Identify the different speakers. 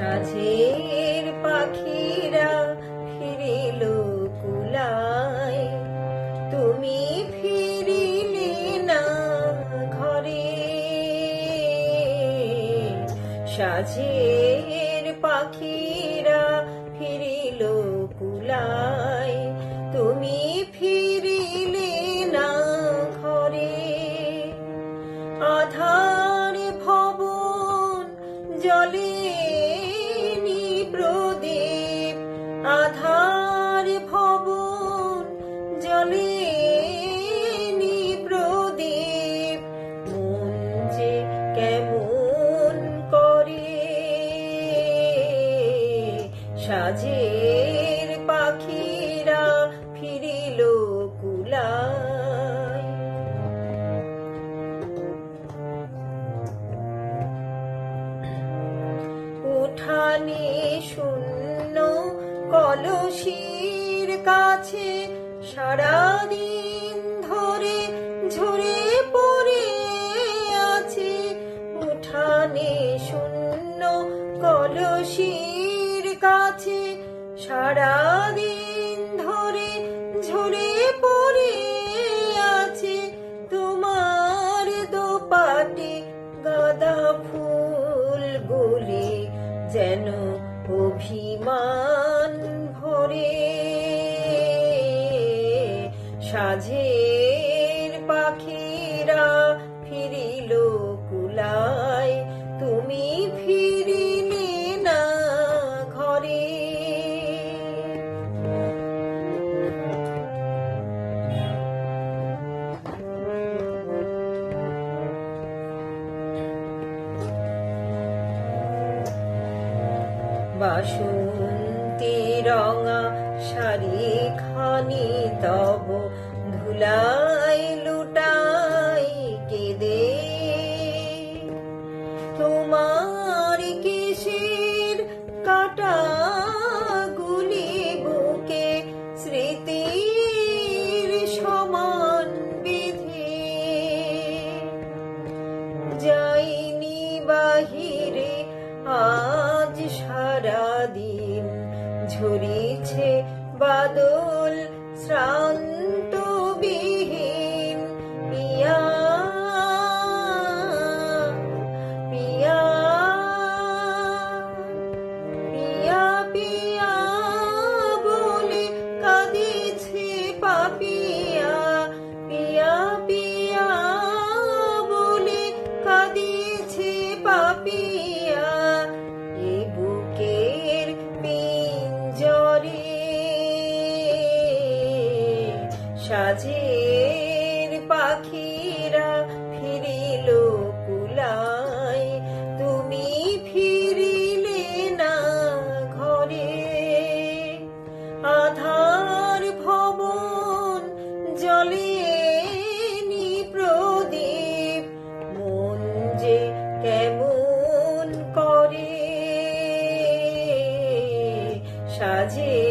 Speaker 1: সাঝের পাখিরা ফিরিল কুলায়। তুমি ফিরিলে না ঘরে। সাঝের পাখিরা ফিরিল কুলায়। সাজের পাখিরা ফিরিল কুলায়। উঠানে শূন্য কলসির কাছে সারাদিন ধরে ঝরে পড়ে আছে। উঠানে শূন্য কলসির কাছে সারাদিন ধরে ঝরে পড়ে আছে তোমার দোপাটে গাঁদা ফুল গুলি যেন অভিমান ভরে সাঝের বাসন্তী রঙা শাড়ি খানি তব ধুলাই ঝরিছে বাদল শ্রান্ত পাখিরা ফিরিল কুলায়, তুমি ফিরিলে না ঘরে। আধার ভবন জলে প্রদীপ, মন যে কেমন করে। সাজে